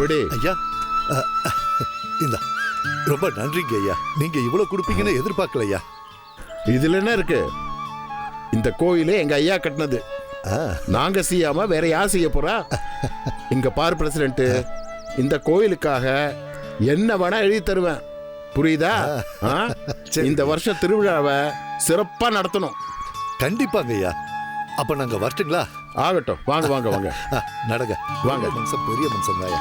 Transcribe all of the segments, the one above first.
விடு ஐயா இந்தா ரொம்ப நன்றிங்க ஐயா. நீங்க இவ்வளவு கொடுப்பீங்கன்னு எதிர்பார்க்கல ஐயா இதுல என்ன இருக்கு? இந்த கோயிலே எங்க ஐயா கட்டினது. நாங்க செய்யாம வேற யார் செய்ய போறா? இங்க பார் பிரசிடென்ட் இந்த கோயிலுக்காக என்ன வேணா எழுதி தருவேன். புரியுதா. இந்த வருஷம் திருவிழாவை சிறப்பா நடத்தணும். கண்டிப்பாங்க ஐயா. அப்ப நாங்க வரட்டுங்களா? ஆகட்டும். வாங்க வாங்க வாங்க. நடங்க. வாங்க. மனுஷன் பெரிய மனுஷன் ஐயா.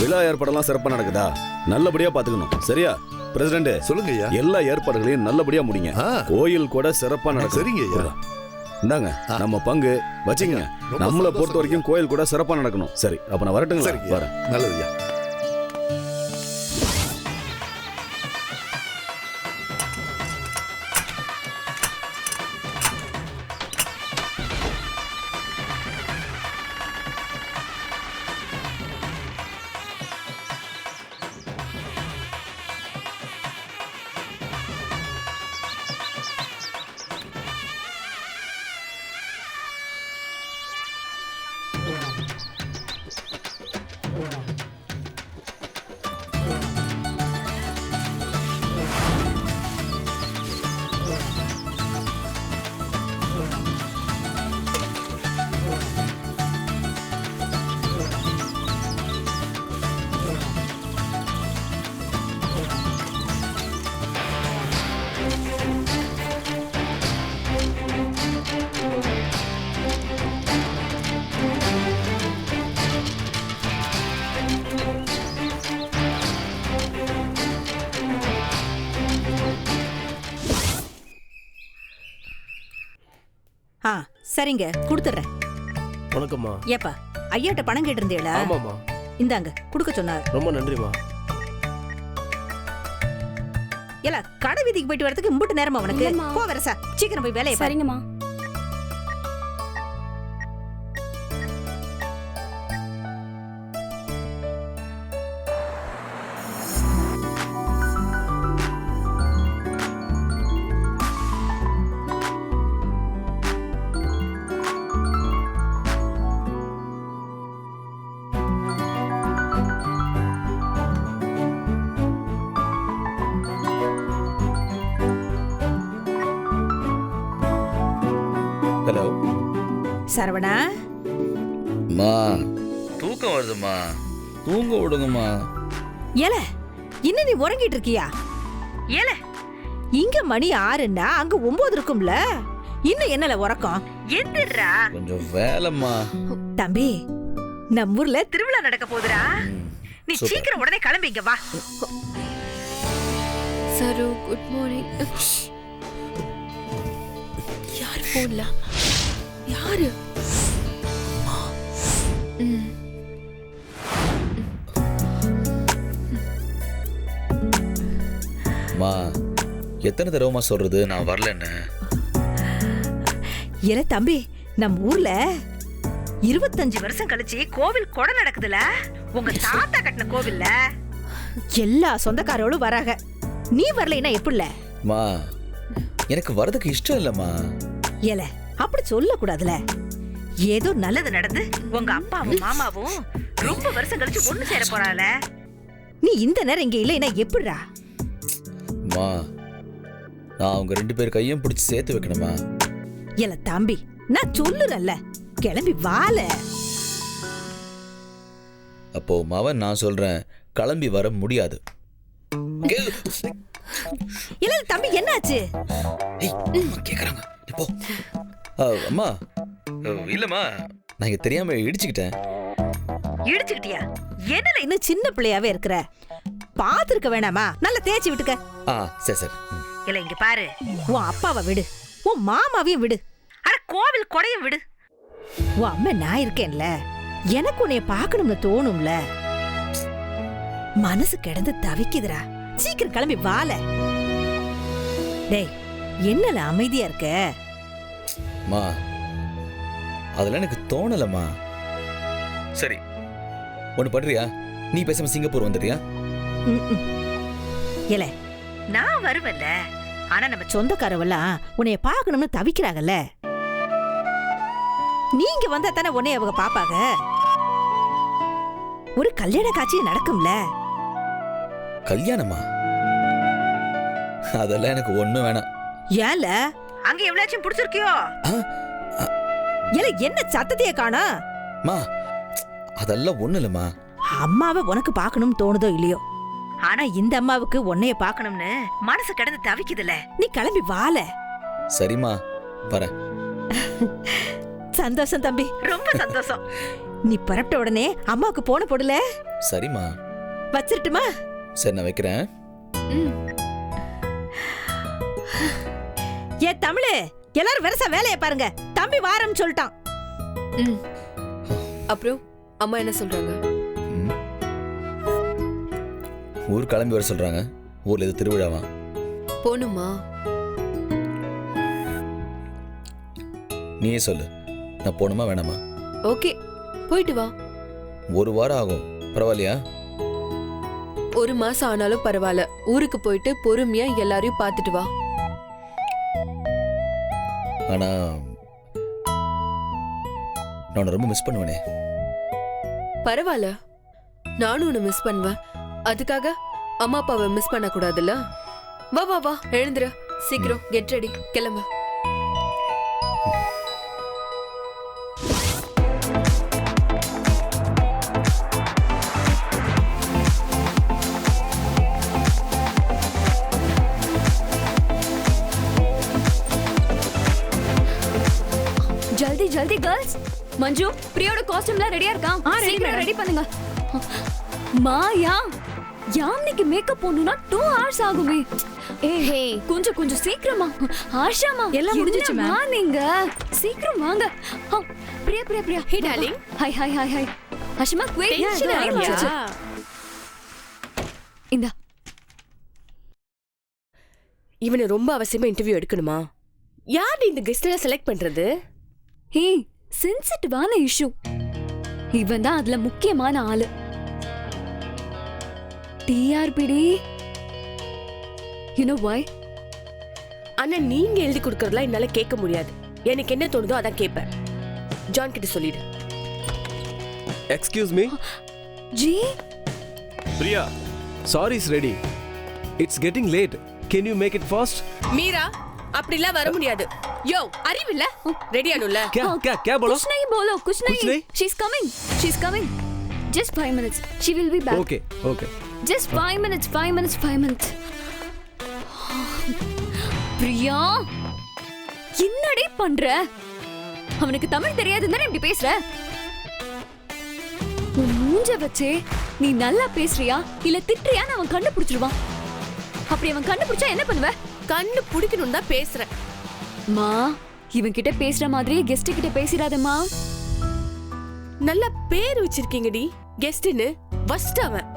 விழா ஏற்பாடெல்லாம் சிறப்பா நடக்குதா? நல்லபடியா பாத்துக்கணும். சரியா? பிரசிடண்ட் சொல்லுங்க ஐயா. எல்லா ஏற்பாடுகளையும் நல்லபடியா முடிங்க. ஆ. கோயில் கூட சிறப்பா நடக்கும் சரிங்க ஐயா. இந்தாங்க நம்ம பங்கு வச்சுக்கங்க. ரொம்ப நம்மள சந்தோஷம் பொறுத்த வரைக்கும் கோயில் கூட சிறப்பா நடக்கணும். சரி அப்ப நான் வரட்டுங்களா? சரிங்க ஐயா. வரேன். நல்லது ஐயா. சரிங்க கொடுத்துட்றேன் வணக்கம்மா. ஏப்பா ஐயாட்ட பணம் கேட்டிருந்தேளா ஆமாம்மா. இந்தாங்க கொடுக்க சொன்னார். ரொம்ப நன்றிம்மா. ஏலா கடை வீதிக்கு போயிட்டு வரதுக்கு இம்புட்டு நேரமா உனக்கு? இல்லம்மா. போ வரசா சீக்கிரம் போய் வேலையை பாரு. சரிங்கம்மா. சரவணா? அம்மா தூக்கம் வருதும்மா. தூங்க விடுங்கம்மா ஏல இன்னும் நீ உறங்கிட்டு இருக்கியா? ஏல இங்க மணி ஆறுன்னா அங்க ஒன்பது இருக்கும்ல. இன்னும் என்னல உறக்கம்? எந்திரா கொஞ்சம் வேலைம்மா. தம்பி நம்ம ஊர்ல திருவிழா நடக்க போகுதுடா. நீ. சீக்கிரம் உடனே கிளம்பி இங்க வா. சரு குட் மார்னிங். யார் போன்ல? யாரு? ம். அம்மா எத்தனை தடவைமா சொல்றது? நான் வரலன்னு ஏல தம்பி நம்ம ஊர்ல இருபத்தஞ்சு வருஷம் கழிச்சு கோவில் கொடை நடக்குதுல? உங்க தாத்தா கட்டின கோவில்ல? எல்லா சொந்தக்காரோடும் வராங்க. நீ வரலைன்னா எப்படில அம்மா எனக்கு வரதுக்கு இஷ்டம் இல்லைம்மா. ஏல அப்படி சொல்ல கூடாதுல ஏதோ நல்லது நடந்து உங்க அப்பாவும் மாமாவும் ரொம்ப வருஷம் கழிச்சு ஒண்ணு சேர போறால நீ இந்த நேரம் இங்க இல்லைன்னா எப்படிடா? அம்மா நான் அவங்க ரெண்டு பேர் கையும் பிடிச்சி சேர்த்து வைக்கணுமா? ஏல தம்பி நான் சொல்லுறேன்ல. கிளம்பி வால. அப்போ மவன் நான் சொல்றேன் கிளம்பி வர முடியாது. இல்ல தம்பி என்னாச்சு? கேக்குறாங்க. நீ போ. ஆ, அம்மா. இல்லம்மா. நான் இங்க தெரியாம இடிச்சுக்கிட்டேன். இடிச்சுக்கிட்டியா? என்னல இன்னும் சின்ன பிள்ளையாவே இருக்கிற? பாத்துருக்க வேணாமா? நல்லா தேய்ச்சி விட்டுக்க. ஆ சரி சரி. இல்ல இங்க பாரு. உன் அப்பாவை விடு. உன் மாமாவையும் விடு. அட கோவில் கொடையும் விடு. உன் அம்மா நான் இருக்கேன்ல. எனக்கு உன்னைய பார்க்கணும்னு தோணும்ல. மனசு கிடந்து தவிக்குதுடா. சீக்கிரம் கிளம்பி வால. டேய் என்னல அமைதியா இருக்க? அம்மா அதெல்லாம் எனக்கு தோணலம்மா. சரி. ஒன்று பண்றியா நீ பேசாம சிங்கப்பூர் வந்துடுறியா. ஏல நான் வருவேன்ல. ஆனா நம்ம சொந்தக்காரவெல்லாம் உன்னைய பார்க்கணும்னு தவிக்கிறாங்கல்ல. நீங்க வந்தா தானே உன்னைய அவங்க பாப்பாங்க ஒரு கல்யாண காட்சி நடக்கும்ல. கல்யாணமா? அதெல்லாம் எனக்கு ஒண்ணும் வேணாம். ஏல அங்க எவ்வளாச்சும் பிடிச்சிருக்கியோ. ஏல என்ன சத்தத்தைய காணா? மா அதெல்லாம் ஒண்ணு இல்லம்மா. அம்மாவை உனக்கு பார்க்கணும்னு தோணுதோ இல்லையோ? ஆனா இந்த அம்மாவுக்கு உன்னைய பார்க்கணும்னு மனசு கிடந்து தவிக்குதுல. நீ கிளம்பி வால. சரிம்மா வரேன் சந்தோஷம் தம்பி. ரொம்ப சந்தோஷம். நீ புறப்பட்ட உடனே அம்மாவுக்கு போன போடல? சரிம்மா. வச்சிருட்டுமா? சரி நான் வைக்கிறேன். ஏ தமிழு எல்லாரும் வெரசா வேலைய பாருங்க. தம்பி வாரம் சொல்லிட்டான். ம். அப்புறம் அம்மா என்ன சொல்றாங்க. ஊர் கிளம்பி வர சொல்றாங்க. ஊர்ல இது திருவிழாவா? போகணுமா நீயே சொல்லு. நான் போகணுமா வேணாமா? ஓகே. போயிட்டு வா. ஒரு வாரம் ஆகும். பரவாயில்லையா? ஒரு மாசம் ஆனாலும் பரவாயில்ல. ஊருக்கு போயிட்டு பொறுமையா எல்லாரையும் பார்த்துட்டு வா. ஆனா நான் உன்னை ரொம்ப மிஸ் பண்ணுவேனே. பரவாயில்ல. நானும் உன்னை மிஸ் பண்ணுவேன். அதுக்காக அம்மா அப்பாவை மிஸ் பண்ண கூடாதுல்ல வா வா வா எழுந்துரு. சீக்கிரம் கெட் ரெடி கிளம்பு. மஞ்சு பிரியோட காஸ்டியூம்லாம் ரெடியா இருக்கா சீக்கிரம் ரெடி பண்ணுங்க. மாயா யாமினிக்கு மேக்கப் போடணும்னா டூ ஹவர்ஸ் ஆகுமே. ஏ ஹே. கொஞ்சம் கொஞ்சம் சீக்கிரமா. ஆஷாமா எல்லாம் முடிஞ்சிச்சு. என்னம்மா நீங்க சீக்கிரம் வாங்க. Priya Priya Priya. Hey darling hi hi hi hi ஆஷமா quick ஆச்சு? இந்த. இவனை ரொம்ப அவசியமா இன்டர்வியூ எடுக்கணுமா? யார் இந்த கெஸ்ட் எல்லாம் செலக்ட் பண்றது? ஹே சென்சிட்டிவான இஷ்யூ இவன் தான் அதுல முக்கியமான ஆளு. டிஆர்பிடி யூ நோ வை ஆனா நீங்க எழுதி கொடுக்கறதெல்லாம் என்னால கேட்க முடியாது. எனக்கு என்ன தோணுதோ அதான் கேட்பேன். ஜான் கிட்ட சொல்லிடு. Excuse me? ஜி? Priya, sorry is ready. It's getting late. Can you make it fast? Meera அப்படிலாம் வர முடியாது யோ அறிவில்ல ரெடி ஆனுல क्या क्या क्या बोलो कुछ नहीं बोलो कुछ नहीं, नहीं? She is coming she is coming just 5 minutes she will be back Okay, okay. Just five minutes five minutes five minutes Priya என்னடி பண்ற அவனுக்கு தமிழ் தெரியாதுன்னு தானே இப்படி பேசுற உன் மூஞ்ச வச்சே நீ நல்லா பேசுறியா இல்ல திட்டுறியான்னு அவன் கண்டுபிடிச்சிருவான் அப்படி அவன் கண்டுபிடிச்சா என்ன பண்ணுவ கண்ணு பிடிக்கணும் தான் பேசுறேன். மா இவன் கிட்ட பேசுற மாதிரியே கெஸ்ட் கிட்ட பேசிடாதம்மா. நல்ல பேர் வச்சிருக்கீங்கடி கெஸ்ட்னு ஃபர்ஸ்ட் அவன்.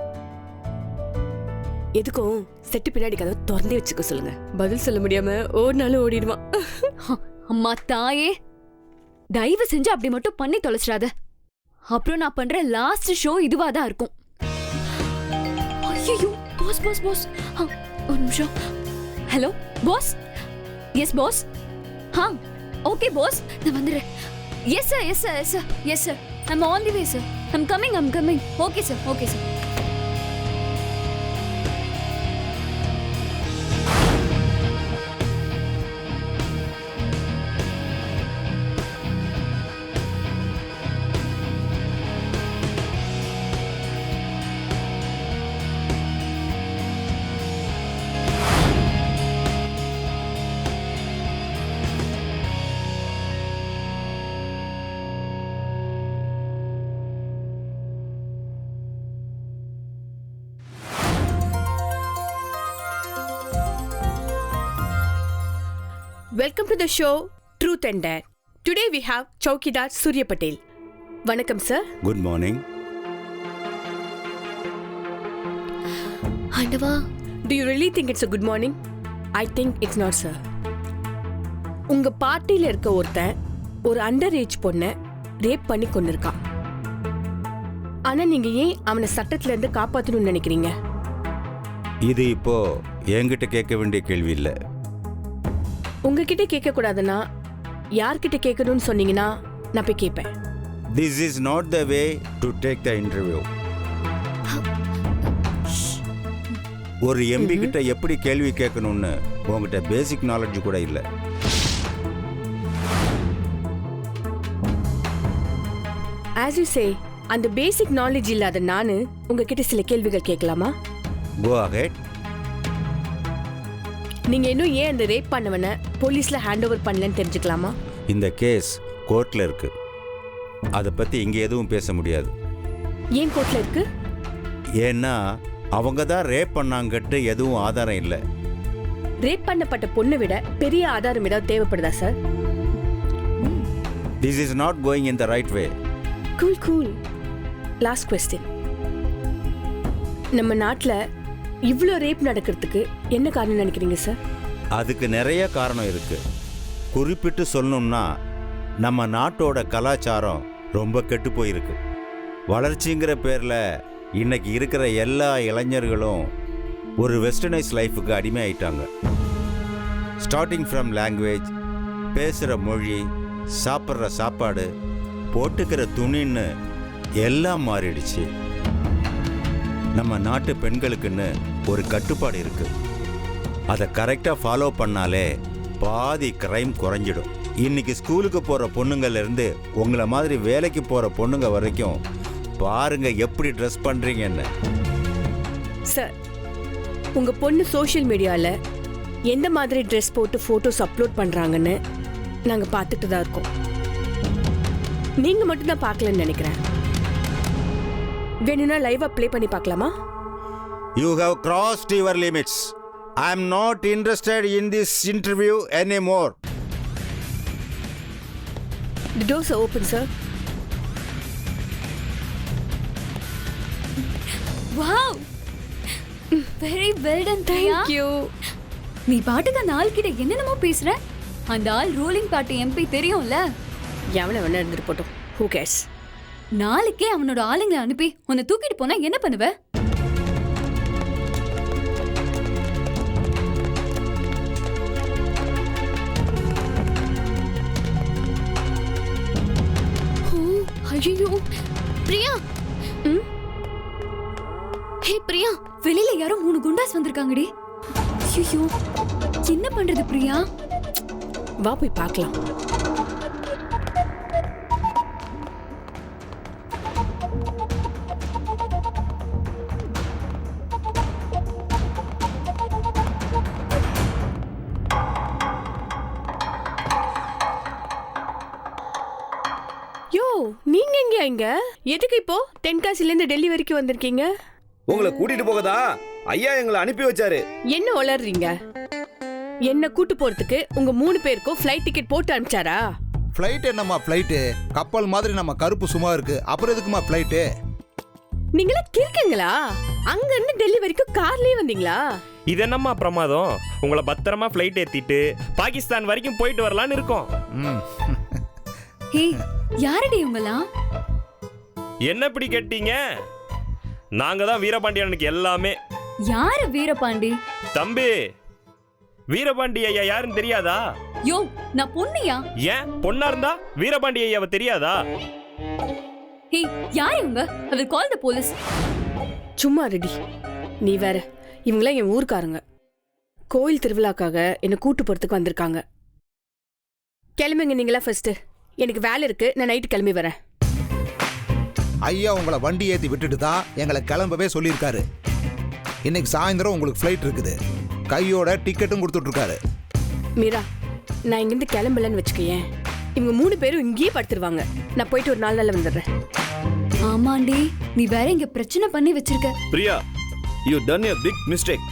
எதுக்கும் செட்டு பின்னாடி கதவை திறந்தே வச்சுக்க சொல்லுங்க. பதில் சொல்ல முடியாம ஓடினாலும் ஓடிடுவான். அம்மா தாயே. தயவு செஞ்சு அப்படி மட்டும் பண்ணி தொலைச்சிடாத. அப்புறம் நான் பண்ற லாஸ்ட் ஷோ இதுவா தான் இருக்கும் ஐயோ பாஸ் பாஸ் பாஸ் ஒரு நிமிஷம். ஹலோ பாஸ் எஸ் பாஸ் ஹா ஓகே பாஸ் நான் வந்துடுறேன். Yes sir yes sir yes sir yes sir I'm all the way sir I'm coming I'm coming okay sir okay sir welcome to the show truth and dare today we have chowkidar Surya Patel வணக்கம் sir good morning ஆண்டவா. Do you really think it's a good morning I think it's not sir உங்க பார்ட்டியில இருக்க ஒருத்தன் ஒரு under age பொண்ணை rape பண்ணி கொண்டிருக்கான் ஆனா நீங்க ஏன் அவனை சட்டத்துல இருந்து காப்பாத்தணும்னு நினைக்கிறீங்க? இது இப்போ என்கிட்ட கேட்க வேண்டிய கேள்வி இல்லை. உங்ககிட்ட கேட்க கூடாதுன்னா யார்கிட்ட கேட்கணும்னு சொன்னீங்கன்னா நான் போய் கேட்பேன். This is not the way to take the interview ஒரு எம்பி கிட்ட எப்படி கேள்வி கேட்கணும்னு உங்ககிட்ட பேசிக் நாலேஜ் கூட இல்லை. ஆஸ் யூ சே அந்த பேசிக் நாலேஜ் இல்லாத நானு உங்ககிட்ட சில கேள்விகள் கேட்கலாமா? கோ அஹெட் நீங்க இன்னும் ஏன் அந்த ரேப் பண்ணவன போலீஸ்ல ஹேண்ட் ஓவர் பண்ணலன்னு தெரிஞ்சுக்கலாமா? இந்த கேஸ் கோர்ட்டில் இருக்கு. அதை பற்றி இங்கே எதுவும் பேச முடியாது. ஏன் கோர்ட்ல இருக்கு? ஏன்னா அவங்க தான் ரேப் பண்ணாங்கட்டு எதுவும் ஆதாரம் இல்லை. ரேப் பண்ணப்பட்ட பொண்ணை விட பெரிய ஆதாரம் ஏதாவது தேவைப்படுதா sir this is not going in the right way cool cool last question நம்ம நாட்டில் இவ்வளோ ரேப் நடக்கிறதுக்கு என்ன காரணம் நினைக்கிறீங்க சார் அதுக்கு நிறைய காரணம் இருக்கு. குறிப்பிட்டு சொல்லணும்னா நம்ம நாட்டோட கலாச்சாரம் ரொம்ப கெட்டு போயிருக்கு. வளர்ச்சிங்கிற பேரில் இன்னைக்கு இருக்கிற எல்லா இளைஞர்களும் ஒரு வெஸ்டர்னைஸ் லைஃபுக்கு அடிமை ஆயிட்டாங்க ஸ்டார்டிங் ஃப்ரம் லாங்குவேஜ் பேசுகிற மொழி சாப்பிட்ற சாப்பாடு போட்டுக்கிற துணின்னு எல்லாம் மாறிடுச்சு. நம்ம நாட்டு பெண்களுக்குன்னு ஒரு கட்டுப்பாடு இருக்கு. அதை கரெக்டாக ஃபாலோ பண்ணாலே பாதி கிரைம் குறைஞ்சிடும். இன்னைக்கு ஸ்கூலுக்கு போகிற பொண்ணுங்கள்லேருந்து உங்களை மாதிரி வேலைக்கு போகிற பொண்ணுங்க வரைக்கும் பாருங்க எப்படி ட்ரெஸ் பண்ணுறீங்கன்னு சார் உங்கள் பொண்ணு சோஷியல் மீடியாவில் எந்த மாதிரி ட்ரெஸ் போட்டு ஃபோட்டோஸ் அப்லோட் பண்ணுறாங்கன்னு நாங்கள் பார்த்துட்டு தான் இருக்கோம். நீங்கள் மட்டும்தான் பார்க்கலன்னு நினைக்கிறேன். வேணும்னா லைவா ப்ளே பண்ணி பார்க்கலாமா? You have crossed your limits I am not interested in this interview any more the doors open sir wow very well done Priya you நீ பாட்டுக்கு அந்த ஆள் கிட்ட என்னென்னமோ பேசுற? அந்த ஆள் ரூலிங் பார்ட்டி எம்பி தெரியும்ல? எவனை வேணா இருந்துட்டு போட்டோம். ஹூ கேர்ஸ் நாளைக்கே அவனோட ஆளுங்களை அனுப்பி உன்னை தூக்கிட்டு போனா என்ன பண்ணுவ? ஐயோ பிரியா. ஹே பிரியா. வெளியில யாரோ மூணு குண்டாஸ் வந்திருக்காங்கடி. ஐயோ என்ன பண்றது பிரியா? வா போய் பார்க்கலாம். எதுக்கு இப்போ தென்காசில இருந்து டெல்லி வரைக்கும் வந்திருக்கீங்க? உங்களை கூட்டிட்டு போகதா? ஐயா எங்களை அனுப்பி வச்சாரு. என்ன உளறீங்க? என்ன கூட்டு போறதுக்கு உங்க மூணு பேருக்கும் ஃப்ளைட் டிக்கெட் போட்டு அனுப்பிச்சாரா? ஃப்ளைட் என்னம்மா ஃப்ளைட்டு கப்பல் மாதிரி நம்ம கருப்பு சும்மா இருக்கு. அப்புறம் எதுக்குமா ஃப்ளைட்டு நீங்களா கிறுக்குங்களா? அங்க இருந்து டெல்லி வரைக்கும் கார்லயே வந்தீங்களா? இது என்னம்மா பிரமாதம்? உங்களை பத்திரமா ஃப்ளைட் ஏத்திட்டு பாகிஸ்தான் வரைக்கும் போயிட்டு வரலான்னு இருக்கோம். ம். ஹே யாரடி இவங்கலாம் என்ன இப்படி கேட்டீங்க? நாங்க தான் வீரபாண்டியனுக்கு எல்லாமே. யாரு வீரபாண்டி? தம்பி வீரபாண்டி ஐயா யாருன்னு தெரியாதா? யோ நான் பொண்ணுயா? ஏன் பொண்ணா இருந்தா வீரபாண்டி ஐயாவை தெரியாதா? ஹே யார் இவங்க? I will call the police சும்மா ரெடி நீ வேற இவங்களாம் என் ஊர்க்காரங்க. கோயில் திருவிழாக்காக என்னை கூட்டு போறதுக்கு வந்திருக்காங்க. கிளம்புங்க நீங்களா ஃபர்ஸ்ட் எனக்கு வேலை இருக்கு நான் நைட்டு கிளம்பி வரேன். ஐயா உங்களை வண்டி ஏற்றி விட்டுட்டு தான் எங்களை கிளம்பவே சொல்லியிருக்காரு. இன்னைக்கு சாயந்தரம் உங்களுக்கு ஃப்ளைட் இருக்குது. கையோட டிக்கெட்டும் கொடுத்துட்ருக்காரு. மீரா நான் இங்கிருந்து கிளம்பலன்னு வச்சுக்கேன் இவங்க மூணு பேரும் இங்கேயே படுத்துருவாங்க. நான் போயிட்டு ஒரு நாலு நாள்ல வந்துடுறேன். ஆமாண்டி நீ வேற இங்க பிரச்சனை பண்ணி வச்சிருக்க. Priya you done a big mistake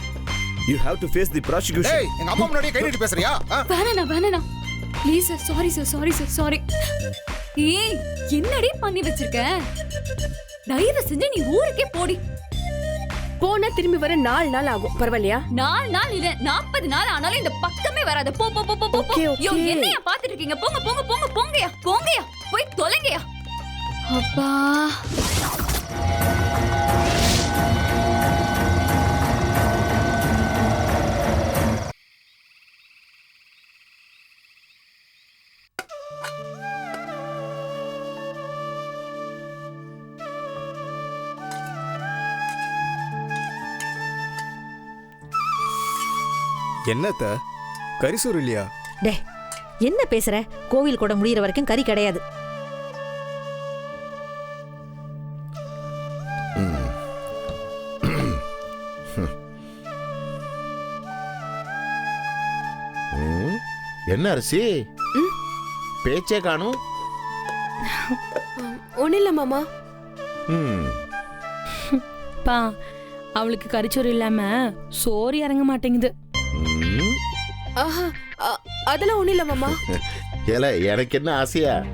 you have to face the prosecution எங்க அம்மா முன்னாடியே கை நீட்டி பேசுறியா? ஆ? வேணா வேணா please sir sorry sir sorry sir sorry ஏய் என்னடி பண்ணி வச்சிருக்க? தயவு செஞ்சு நீ ஊருக்கே போடி. போனா திரும்பி வர நாலு நாள் ஆகும். பரவாயில்லையா? நாலு நாள் இல்ல நாற்பது நாள் ஆனாலும் இந்த பக்கமே வராத. போ போ போ போ போ. யோ என்னையா பாத்துட்டு இருக்கீங்க போங்க போங்க போங்க போங்கயா போங்கயா. போய் தொலைங்கயா. அப்பா. என்னத்த? கரிசோறு இல்லையா? டே என்ன பேசுற? கோவில் கூட முடியிற வரைக்கும் கறி கிடையாது. என்ன அரிசி? பேச்சே காணும். ஒன்றும் இல்லை மாமா. ம். பா அவளுக்கு கறிச்சோறு இல்லாம சோறு இறங்க மாட்டேங்குது. அதெல்லாம் ஒன்றும் இல்லை மாமா. ஏல எனக்கு என்ன ஆசையா?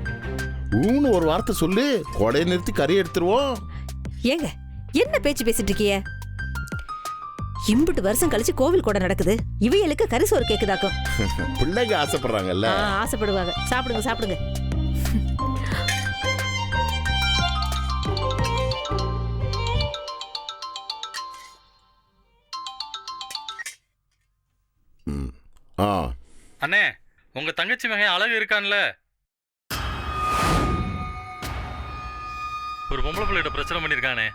ஊன்னு ஒரு வார்த்தை சொல்லு கொடையை நிறுத்தி கறி எடுத்துருவோம். ஏங்க என்ன பேச்சு பேசிட்டு இருக்கிய இம்புட்டு வருஷம் கழிச்சு கோவில் கூட நடக்குது. இவைகளுக்கு கரிசோறு கேக்குதாக்கும். பிள்ளைங்க ஆசைப்படுறாங்கல்ல. ஆசைப்படுவாங்க. சாப்பிடுங்க சாப்பிடுங்க. அண்ணே உங்க தங்கச்சி மகன் அழகு இருக்கான்ல. ஒரு பொம்பளை பிள்ளைகிட்ட பிரச்சனை பண்ணிருக்கானே.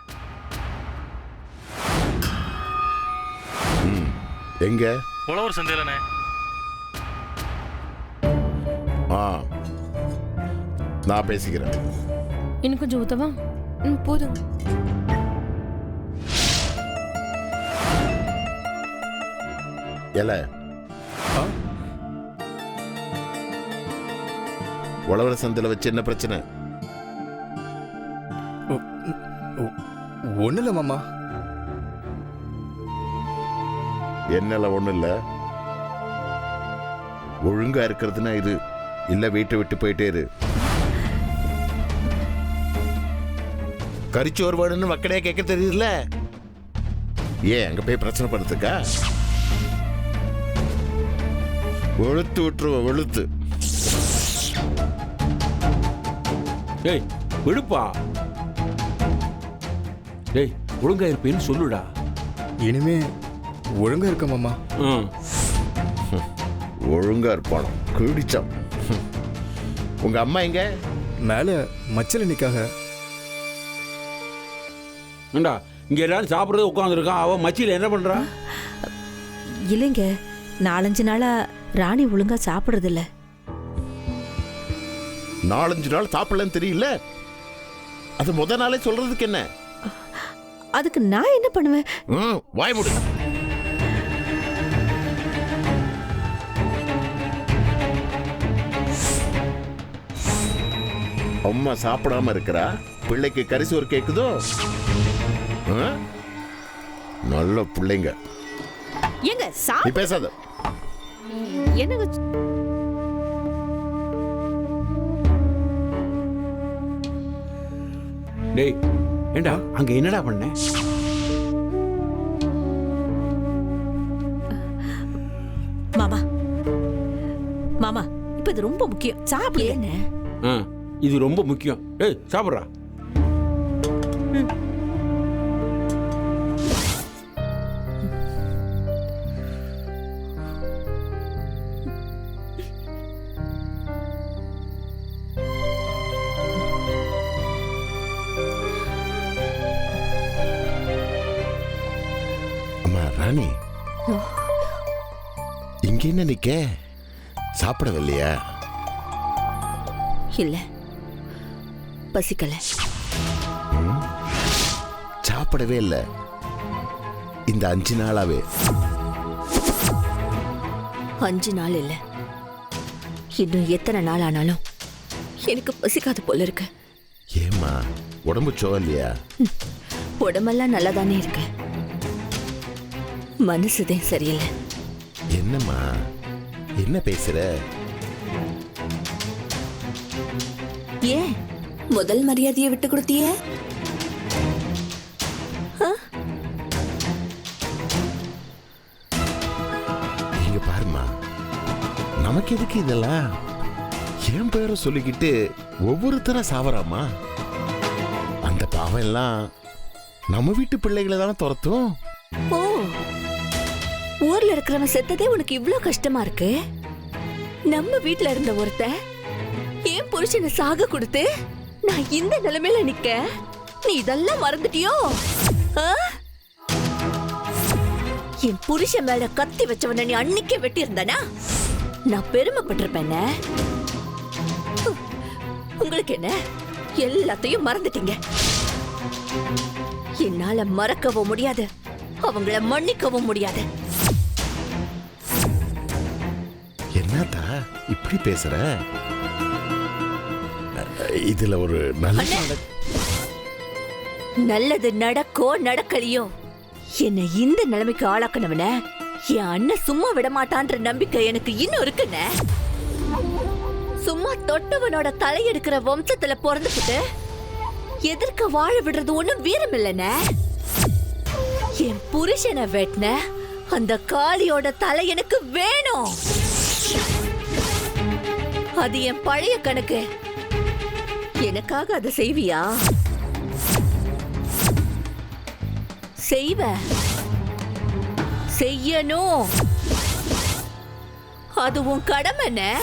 ம். எங்க? உழவர் சந்தையிலண்ணே. ஆ நான் பேசிக்கிறேன். இன்னும் கொஞ்சம் ஊத்தவா? ம் போதுங்க ஏல உழவர் சந்தையில் வச்சு என்ன பிரச்சனை? ஒன்றும் இல்லை மாமா. என்னல ஒண்ணும் இல்ல ஒழுங்கா இருக்கிறதுனா இது இல்ல வீட்டை விட்டு போயிட்டே இரு. கரிச்சோறு வேணும்னு மக்களே கேட்க தெரியுதுல்ல? ஏன் அங்க போய் பிரச்சனை பண்ணுறதுக்கா? வெளுத்து விட்டுருவோம் வெளுத்து. டேய் விடுப்பா. டேய் ஒழுங்கா இருப்பேன்னு சொல்லுடா. இனிமே ஒழுங்கா இருக்க மாமா. ம். ஒழுங்கா இருப்பானோ? கிழிச்சான் உங்க அம்மா எங்க? மேலே மச்சல நிக்காக ஏண்டா இங்க எல்லாரும் சாப்பிட்றது உட்காந்துருக்கான் அவன் மச்சியில் என்ன பண்றா? இல்லைங்க நாலஞ்சு நாளா ராணி ஒழுங்கா சாப்பிடுறது இல்ல நாலஞ்சு நாள் சாப்பிடலன்னு தெரியல அது முத நாளே சொல்றதுக்கு என்ன? அதுக்கு நான் என்ன பண்ணுவேன்? ம், வாய் முடி. அம்மா சாப்பிடாம இருக்கிறா? பிள்ளைக்கு கரிசோறு கேக்குதோ? நல்ல பிள்ளைங்க. ஏங்க நீ சாப்பிட பேசாத. என்னங்க டேய் ஏண்டா அங்க என்னடா பண்ண? மாமா. மாமா இப்ப இது ரொம்ப முக்கியம். சாப்பிடு. ஆ இது ரொம்ப முக்கியம். டேய் சாப்பிட்றா. ராணி இங்க என்ன நிக்க? சாப்பிடவில்லையா? இல்ல. பசிக்கல? சாப்பிடவே இல்லை. இந்த அஞ்சு நாளாவே. அஞ்சு நாள் இல்ல. இன்னும் எத்தனை நாள் ஆனாலும் எனக்கு பசிக்காது போல இருக்கு. ஏம்மா உடம்பு சோல்லையா உடம்பெல்லாம் நல்லா தானே இருக்கு. மனசுதான் சரியில்லை. என்னம்மா? என்ன பேசுற? ஏன்? முதல் மரியாதையை விட்டு கொடுத்தியே? இங்க பாருமா நமக்கு எதுக்கு இதெல்லாம்? என் பேரை சொல்லிக்கிட்டு ஒவ்வொருத்தர சாவறாமா அந்த பாவம் எல்லாம் நம்ம வீட்டு பிள்ளைகளை தானே துரத்தும்? ஓ இருக்கிறவன் செத்ததே உனக்கு இவ்ளோ கஷ்டமா இருக்கு? நம்ம வீட்ல இருந்த ஒருத்த ஏன் புருஷனை சாக கொடுத்து நான் இந்த நிலைமையில நிக்க நீ இதெல்லாம் மறந்துட்டியோ? என் புருஷன் மேல கத்தி வச்சவன நீ அன்னைக்கே வெட்டி இருந்தானா நான் பெருமைப்பட்டிருப்பேனே. உங்களுக்கு என்ன? எல்லாத்தையும் மறந்துட்டீங்க. என்னால மறக்கவும் முடியாது. அவங்கள மன்னிக்கவும் முடியாது. இப்படி பேசுற? இதுல ஒரு நல்ல நல்லது நடக்கோ நடக்கலையோ? என்னை இந்த நிலைமைக்கு ஆளாக்குனவன என் அண்ணன் சும்மா விட மாட்டான்ற நம்பிக்கை எனக்கு இன்னும் இருக்குண்ணே. சும்மா தொட்டவனோட தலையெடுக்கிற வம்சத்துல பிறந்துக்கிட்டு எதிர்க்க வாழ விடுறது ஒண்ணும் வீரம் இல்லைண்ணே என் புருஷனை வெட்டின அந்த காளியோட தலை எனக்கு வேணும். அது என் பழைய கணக்கு. எனக்காக அதை செய்வியா? செய்வ. செய்யணும். அது உன் என்ன?